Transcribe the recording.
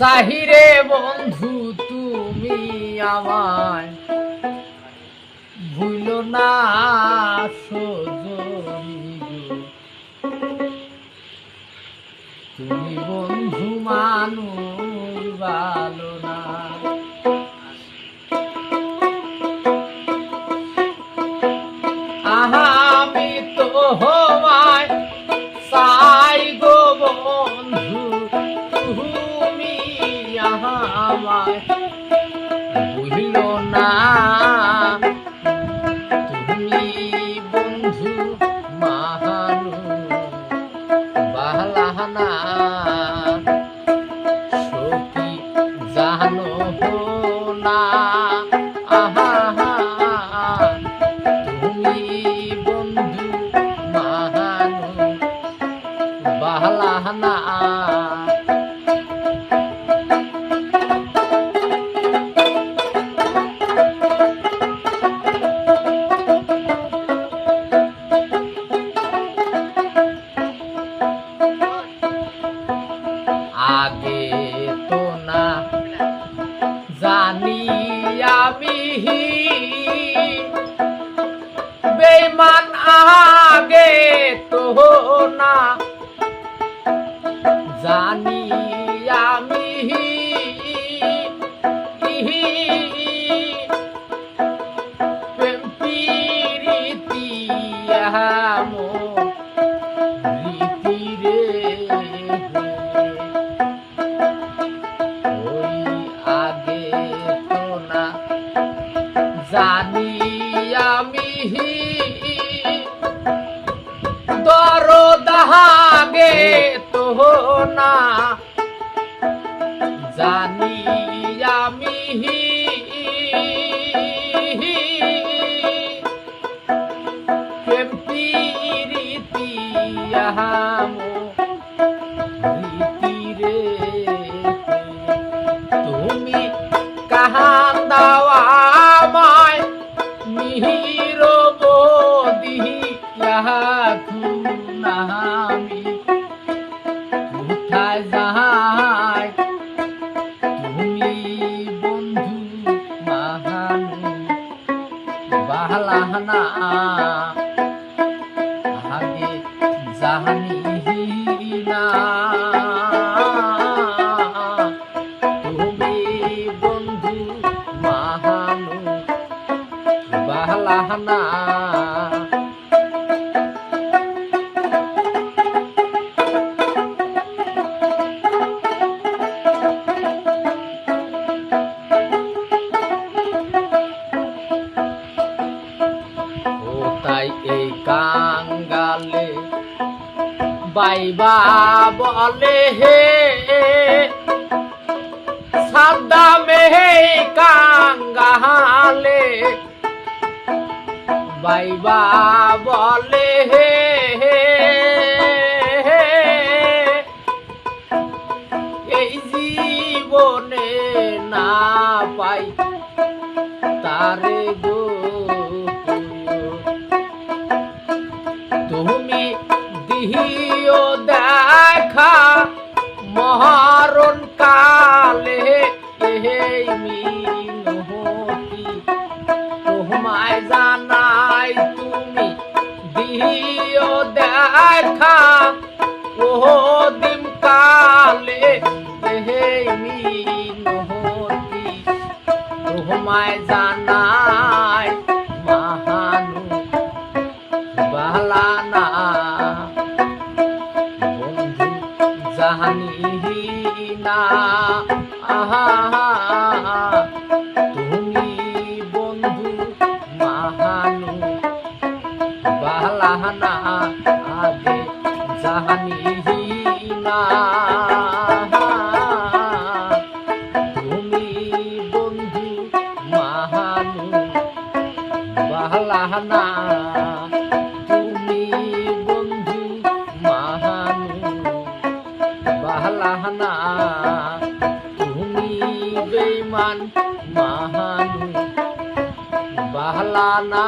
সাহিরে বন্ধু তুমি আমায় ভুল না তুমি বন্ধু মানুষ ভালো না। আগে তো না। জানি আমি বেমান আগে তো না। জানি আমি জানি আমি দরদাহাগে তো না। জানি আমি রীতি তুমি কাহান দাওয়া বাহলাহানা আগে জাহানি না তুমি বন্ধু মাহানু বাহলাহানা কাঙ্গালে বাইবা বলে হে, সাদা মেহে কাঙ্গালে বাইবা বলে হে, এই জীবনে না পাই তারে গো দিহিও দেখা মহারণ কালে এই মিনতি তোমায় জানাই তুমি দিহিও দেখা দিম কালে এই মিনতি তোমায় জানাই জাহানি না আহা তুমি বন্ধু মহানু। বালানা আগে জাহানি না তুমি বন্ধু মহানু। বাহলাহানা বেমান মাহানু বাহলানা